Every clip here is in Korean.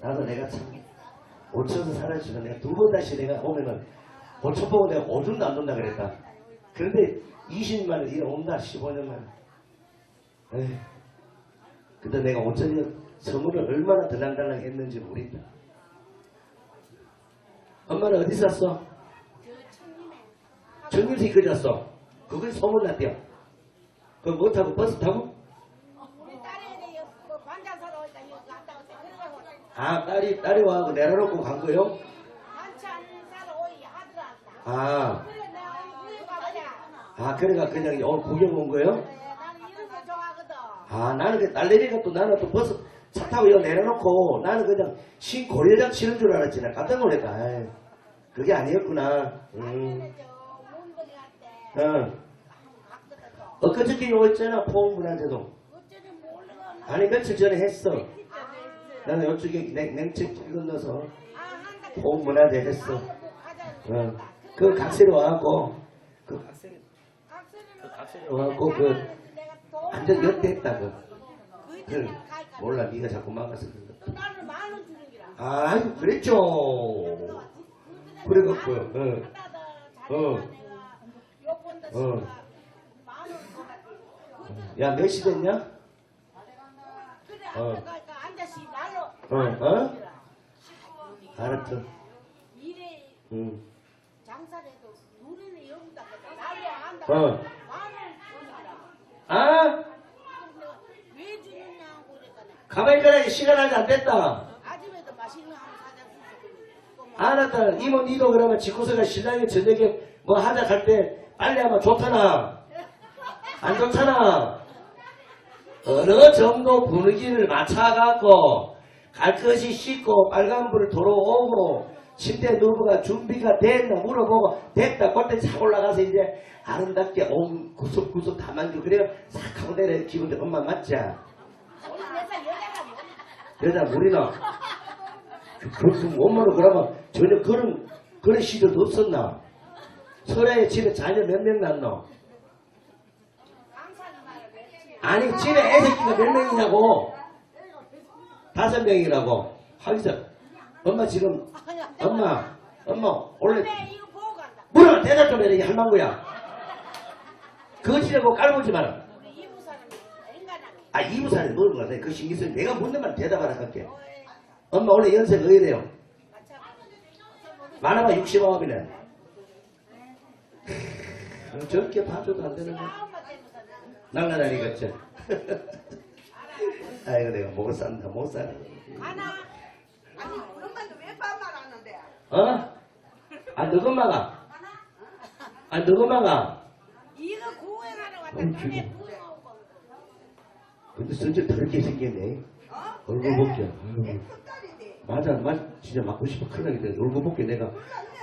나도 내가 참 오천서 살아주면 내가 두 번 다시 내가 오면은 오천 보고 내가 오줌도 안 돈다 그랬다. 그런데 20만 원 이래 온다 15년 만에. 에이. 근데 내가 오천년 선물을 얼마나 들랑달랑 했는지 모른다. 엄마는 어디 샀어? 정규시 그렸어. 그걸 소문났대요. 그거 뭐 타고 버스 타고? 우리 딸이 뭐 반찬사러 있다 이거 갔다 왔대. 그래가지고 아 딸이 딸이 와고 내려놓고 간 거요? 아. 아 그래가 그냥 오늘 구경 온 거요? 그래 나는 이런 거 좋아하거든. 아 나는 그 딸내미가 또 나는 또 버스 차 타고 여기 내려놓고 나는 그냥 신 고려장 치는 줄 알았지 나 깜짝 놀랐다. 아이, 그게 아니었구나. 음, 문동에 갈때 어. 엊그저께 요 있잖아 포옹분한테도. 아니 며칠 전에 했어. 아, 나는 이쪽에 냉, 아 한다. 포옹분한테 했어. 어. 그 각세로 와갖고 그 각세로 각세로 와갖고 그 완전 역대했다 그. 그 몰라 네가 자꾸 막아서 그런 거. 나는 만원 주는 기라. 아유 그랬죠. 그래갖고요. 어. 어. 어. 야몇 시 됐냐? 어. 앉아가 앉아시 날로. 어, 어? 알았어. 일에 응. 장사래도 우리는 여기다. 어. 만원 주니라. 아 왜 주느냐고 가만히 있거라 시간 아직 안 됐다. 아침에도 맛있는 사다 주고 알았다. 이모 니도 그러면 지구서가 신랑이 저녁에 뭐 하자 갈 때 빨리 하면 좋잖아. 안 좋잖아. 어느 정도 분위기를 맞춰갖고 갈 것이 씻고 빨간불 들어오고 침대 누브가 준비가 됐나 물어보고 됐다 그때 차 올라가서 이제 아름답게 온 구석구석 다 만지고 그래요 싹 하고 내려 기분이 엄마 뭐 여자 무리나 그렇게 엄마는 그러면 전혀 그런 그런 시절도 없었나? 설에 집에 자녀 몇 명 낳노? 아니 집에 애새끼가 몇 명이냐고 다섯 명이라고. 하기서 엄마 지금 엄마 엄마 원래 간다. 물어 대답 좀 해야 할망구야. 거지라고 깔보지 마라. 우리 이부 사람이 인간하게 아 이부산에 뭐는 거야 그 신경 쓰 내가 묻는 말 대답하라 할게. 엄마 원래 연세가 어디래요? 많아봐 60아홉이네. 저렇게 봐줘도 안 되는 거야 엄마 때문에 날라다니겠지 아이고 내가 못 산다 못 살아 하나 아니 그런 말도 왜 반말하는데? 어? 아 너것마가. 아 너것마가. 이거 구행하러 왔다 어이, 너네 지금. 구행하고. 근데 진짜 더럽게 생겼네. 어? 얼굴 볼게 내 아이고. 큰딸이지. 맞아 맞아 진짜 맞고 싶어. 큰일 나겠다. 얼굴 볼게 내가.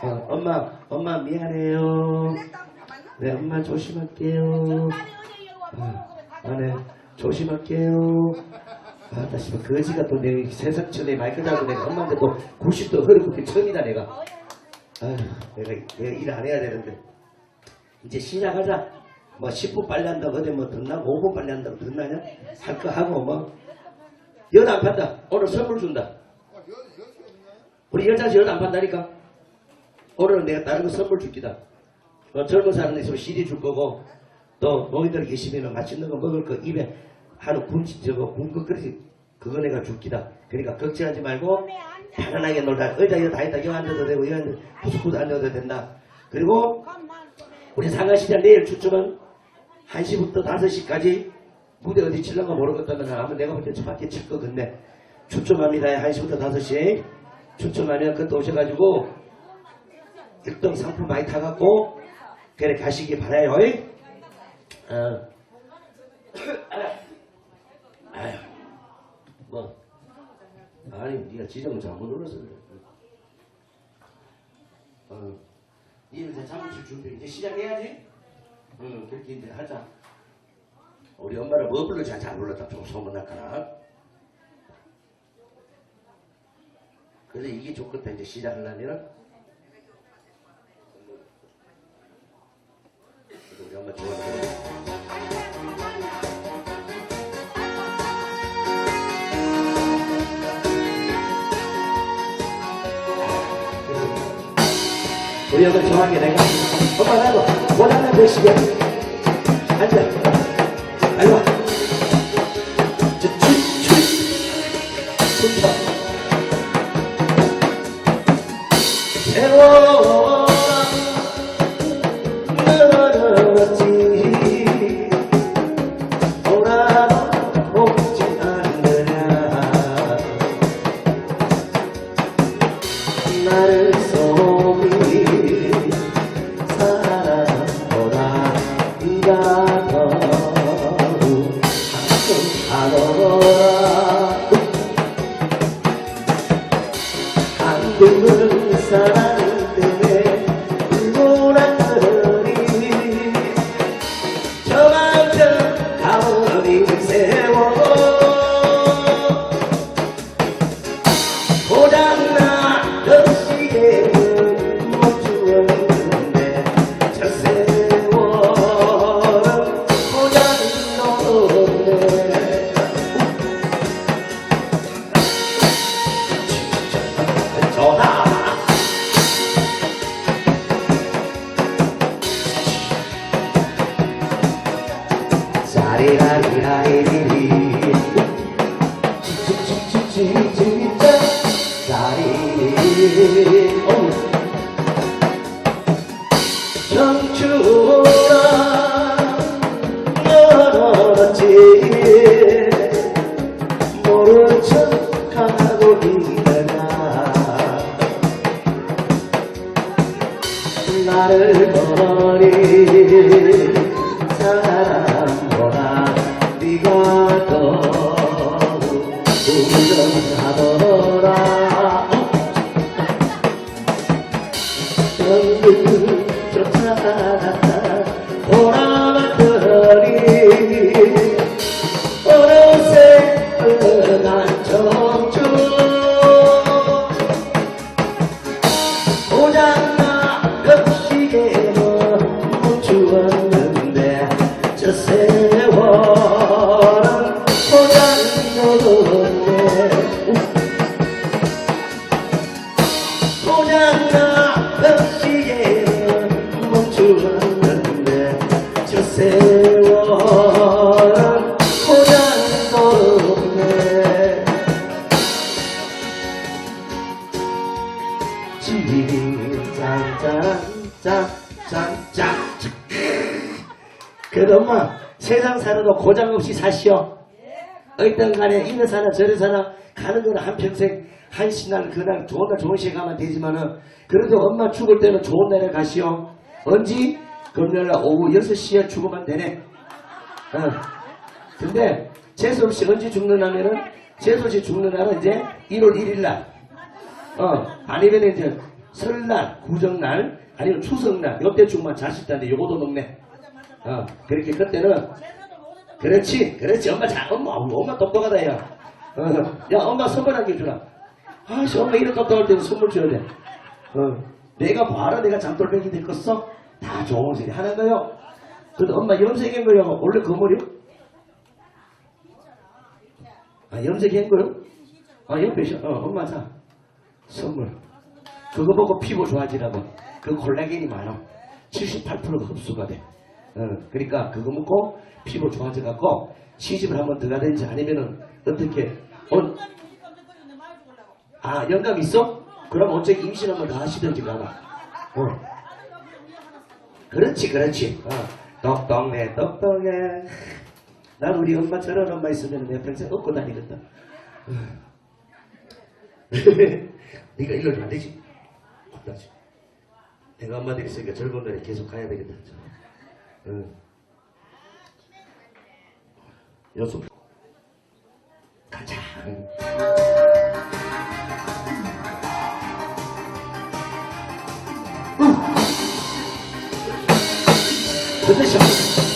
어, 엄마 엄마 미안해요. 내 딸 가만나? 네 엄마 조심할게요. 딸이 어제 여기 와 보고 아, 가자 네. 조심할게요 아 다시 봐 거지가 또 내 세상 전에 마이크 잡고 내가 엄마한테 또 90도 흐르고 처음이다 내가 아휴, 내가, 내가 일 안 해야 되는데. 이제 시작하자. 뭐 10분 빨리 한다고 어디 뭐 듣나? 5분 빨리 한다고 듣나냐? 할 거 하고 뭐. 연안 판다. 오늘 선물 준다. 우리 여자지 연안 판다니까. 오늘은 내가 다른 거 선물 줄기다. 어, 젊은 사람들 있으면 CD 줄 거고, 또 너희들 계시면 맛있는 거 먹을 거 입에 하는 군치 저거 군거 그릇이 그거 내가 줄기다. 그러니까 걱정하지 말고 편안하게 놀다. 의자 여기 다 있다. 여기 앉아도 되고, 여기 앉아, 구석구석 앉아도 된다. 그리고 우리 상가시장 내일 추첨은 1시부터 5시까지 무대 어디 칠런가 모르겠다면 아마 내가 볼 때 저밖에 칠거 같네. 추첨합니다. 1시부터 5시. 추첨하면 그때 오셔가지고 1등 상품 많이 타갖고 그래 가시기 바라요. 어. 아휴. 뭐. 아니, 네가 지정을 잘못 눌렀어. 그래. 어. 니는 이제 잠실 준비 이제 시작해야지. 응, 그렇게 이제 하자. 우리 엄마를 뭐 불러 잘잘 불렀다. 좀 소문날까나. 그래서 이게 좋겠다. 이제 시작하려면. 우리 엄마 좋아하는 구역을 정하게 내가 엄마 나도 원하 어우 청춘 간에 이래 사나 저래 사나 가는 거는 한평생 한시날 그날 좋은 날 좋은 시에 가면 되지만은 그래도 엄마 죽을 때는 좋은 날에 가시오 언제? 금요일 날 오후 6시에 죽으면 되네 어. 근데 재수없이 언제 죽는 날에는 재수없이 죽는 날은 이제 1월 1일 날 어, 아니면 이제 설날, 구정날, 아니면 추석날, 요때 죽으면 자식들한테 요거도 먹네. 어, 그렇게 그때는, 그렇지, 그렇지. 엄마 잘, 엄마, 엄마 똑똑하다, 야. 어, 야, 엄마 선물 한 개 주라. 아씨, 엄마 이런 똑똑할 때는 선물 줘야 돼. 어, 내가 봐라, 내가 장돌뱅이 됐겠어? 다 좋은 소리 하는 거요. 근데 엄마 염색한 거요. 원래 그 머리요? 아, 염색한 거요? 아, 옆에 있어. 어, 엄마 자. 선물. 그거 보고 피부 좋아지라고. 그 콜라겐이 많아. 78%가 흡수가 돼. 어, 그러니까 그거 먹고 피부 좋아져 갖고 시집을 한번 들어가든지 아니면은 어떻게, 어, 아, 영감 있어? 그럼 어차피 임신 한번 다 하시든지 가라. 어. 그렇지, 그렇지. 어. 똑똑해, 똑똑해. 난 우리 엄마 저런 엄마 있으면 내 평생 업고 다니겠다. 네가 일러주면 안 되지? 못하지. 내가 엄마들 있으니까 젊은 날에 계속 가야 되겠다. 응. 여섯. 가자. 그것이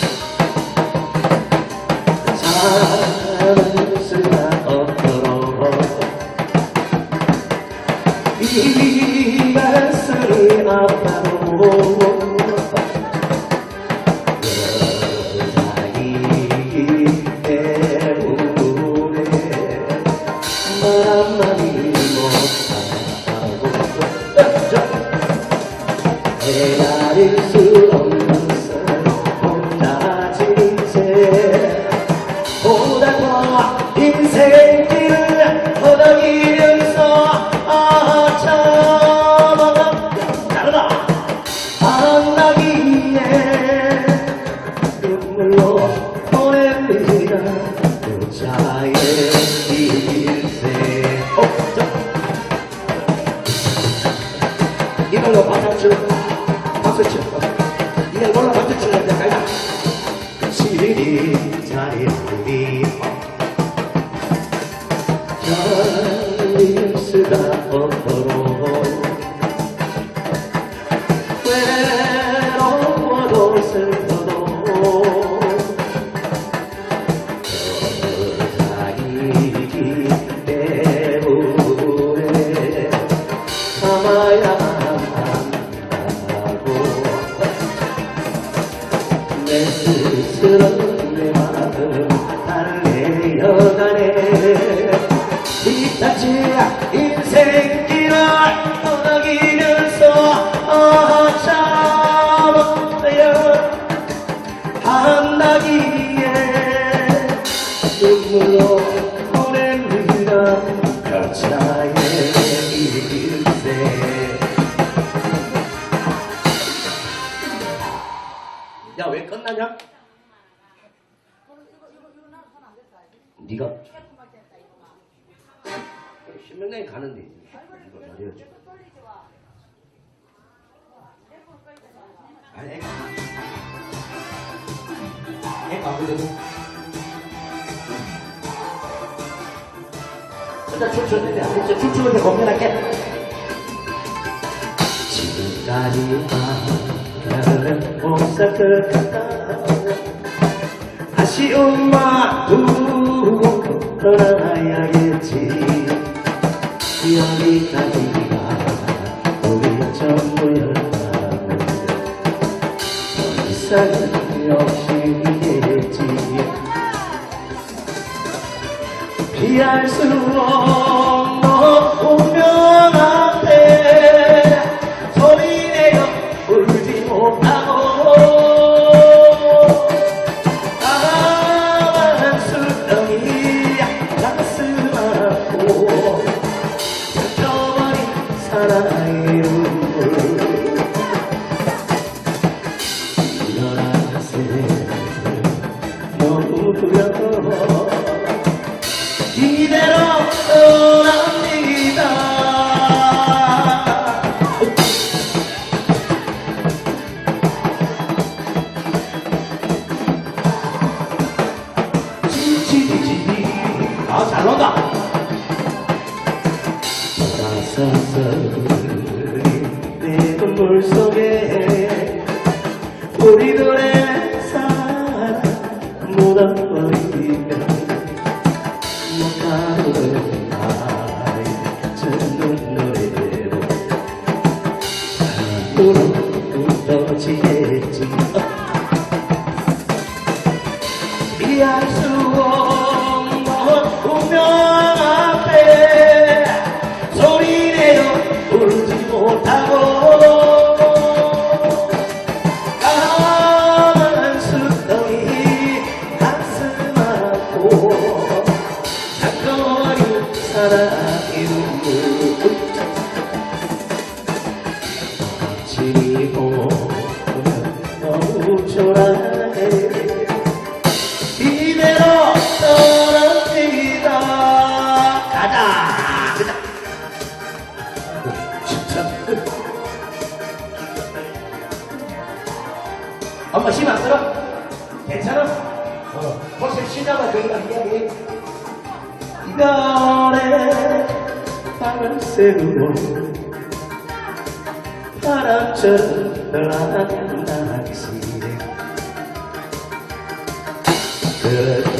보다 더 인생 네가 신명당에 가는데 네가 말해야지. 아니 애가 애가 그래도 일단 춤추는데 이제 춤추는데 고민할게. 지금까지 나는 못살것 같다 아쉬움만 두 떠나야겠지. 여기까지가 우리의 전부였다고. 더 이상 욕심이겠지. 피할 수 없는 운명 벌써 내 눈물 속에 바람처럼 날아간다는 시 그래.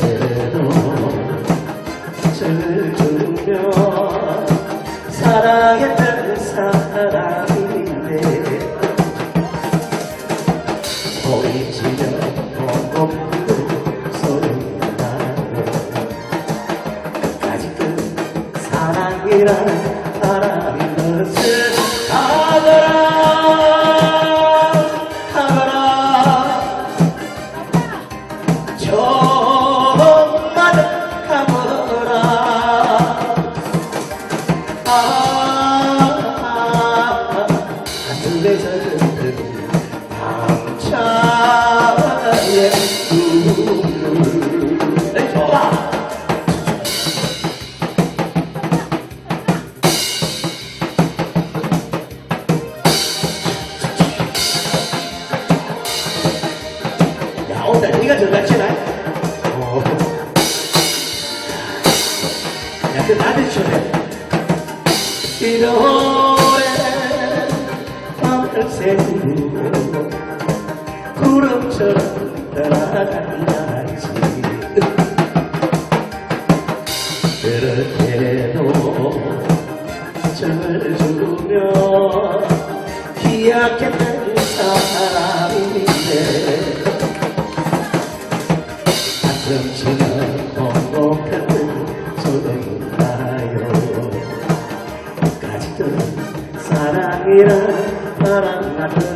정을 주며 기약했던 사람인데. 가끔씩은 행복한 소리나요 아직도 사랑이란 바람 같은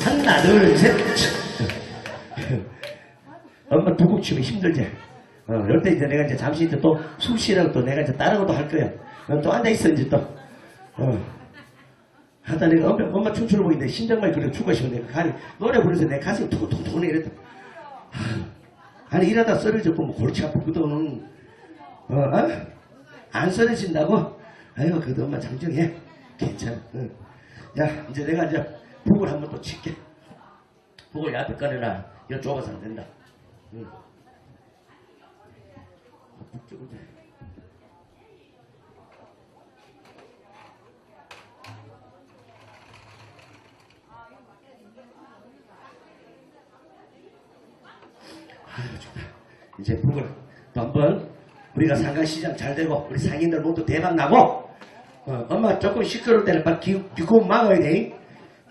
하나 둘셋 엄마 두곡 치면 힘들지 어, 이럴 때 이제 내가 이제 잠시 이제 또 숨 쉬라고 또 내가 이제 것도 할 거야 어, 또 앉아있어 이제 또 어. 하다 내가 엄마, 엄마 춤추는 보이는데 심장만 그래 죽고 싶어 내가 가리 노래 부르면서 내 가슴이 두근두근 이랬다 하, 아니 이러다 쓰러졌고 뭐 골치 아프거든 어, 어? 안 쓰러진다고? 아이고 그래도 엄마 장정해 괜찮아 응. 야 이제 내가 이제 북을 한번 또 칠게 북을 앞에 꺼내놔 이거 좁아서 안 된다 응. 이제 북을 또 한 번 우리가 상가시장 잘 되고 우리 상인들 모두 대박 나고 어, 엄마 조금 시끄러울 때는 빨리 귀, 귀고 막아야 돼.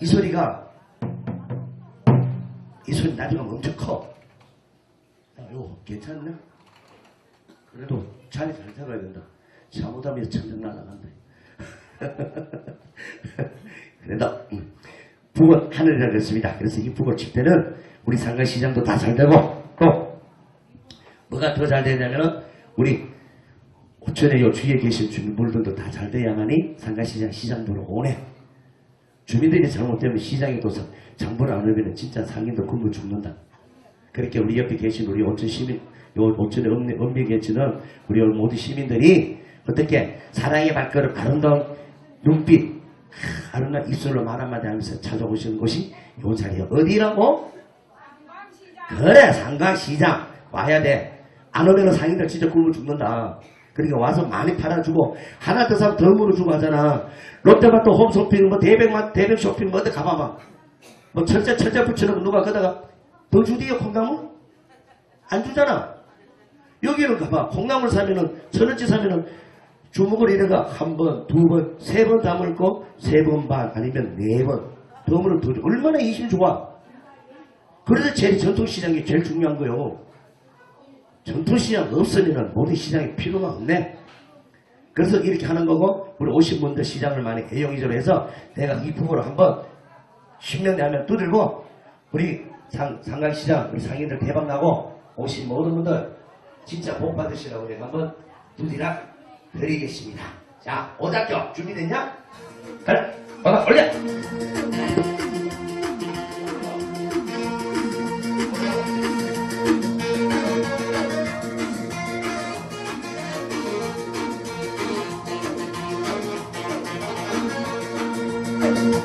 이 소리가 이 소리 나중에 엄청 커. 야, 이거 괜찮나? 그래도 자리 잘 잡아야 된다. 잘못하면 천장 날아간다. 그래도 음, 북은 하늘이라 그랬습니다. 그래서 이 북을 칠 때는 우리 상가시장도 다 잘 되고 또 뭐가 더 잘 되냐면은 우리 호천의 요 주위에 계신 주민분들도 다 잘 돼야만이 상가시장 시장도로 오네. 주민들이 잘못되면 시장에 또 장보를 안 하면 진짜 상인도 굶어 죽는다. 그렇게 우리 옆에 계신 우리 오천 시민, 요 오천의 읍내, 계시는 우리 모두 시민들이 어떻게 사랑의 발걸음 아름다운 눈빛, 하, 아름다운 입술로 말 한마디 하면서 찾아오시는 곳이 요 자리야. 어디라고? 그래 상강시장 와야 돼. 안 오면 상인들 진짜 굶어 죽는다. 그러니까 와서 많이 팔아주고 하나 더 사면 더 물어주고 하잖아. 롯데마트 홈쇼핑 뭐 대백만 대백 쇼핑 뭐 어디 가봐봐. 뭐 철제 철제 붙여놓고 누가 거다가 더 주디요 콩나물? 안 주잖아. 여기는 가봐. 콩나물 사면은 천 원치 사면은 주먹을 이래가 한 번, 두 번, 세 번 담을 거, 세번 반, 아니면 네 번. 덤으로 더 줘. 얼마나 이심 좋아. 그래서 제일 전통시장이 제일 중요한 거요. 전통시장 없으면 모든 시장이 필요가 없네. 그래서 이렇게 하는 거고, 우리 오신 분들 시장을 많이 애용이적으로 해서 내가 이 부분을 한번 10년 내면 두들고, 우리 상, 상강시장, 우리 상인들 대박나고, 오신 모든 분들 진짜 복 받으시라고 내가 한번 두드락 드리겠습니다. 자, 오작교 준비됐냐? 그래, 올라, 올려! Ooh,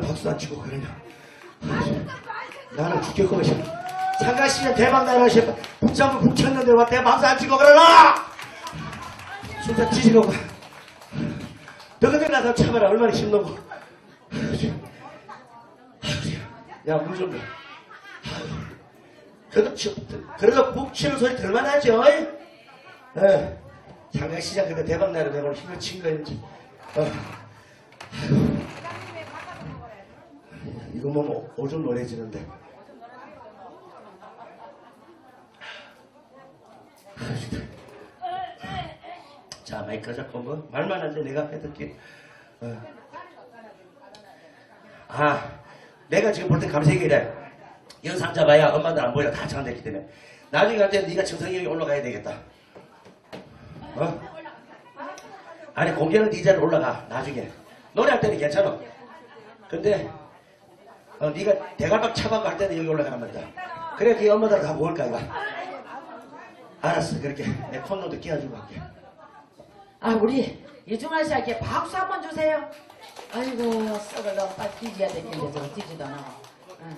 박수 안 치고 그러냐? 나는 죽겠구만. 씨. 상가시면 대박 나라 싶어. 북쳤는데 와내 박수 안 치고 그러나! 진짜 뒤지려고. 너희들 나서 참아라. 얼마나 힘든고. 야, 물 좀 줘. 그래도, 치- 그래도 북 치는 소리 들만 하죠? 예. 상가시장 근데 대박 나라 내가 오늘 힘을 친 거인지. 어. 이거 뭐 오줌 노래지는데. 자, 마이크 잡고 뭐 말만 하지 내가 해듣게. 어. 아, 내가 지금 볼 때 감색이래. 영상 잡아야 엄마들 안 보여 다 장됐기 때문에. 나중에 갈 때 네가 정성이 올라가야 되겠다. 어? 아니 공개는 네 자리 올라가 나중에 노래할 때는 괜찮아. 근데 어, 네가 대갈박 차박 할 때는 여기 올라가는 말이다. 그래 그 엄마들 다 모을까 이거. 알았어 그렇게 내 콘로도 끼워주고 할게. 아 우리 이중환 씨에게 박수 한번 주세요. 아이고 썩을 너 빨리 뒤져야 되겠는데 저거 뒤지도 않아. 응.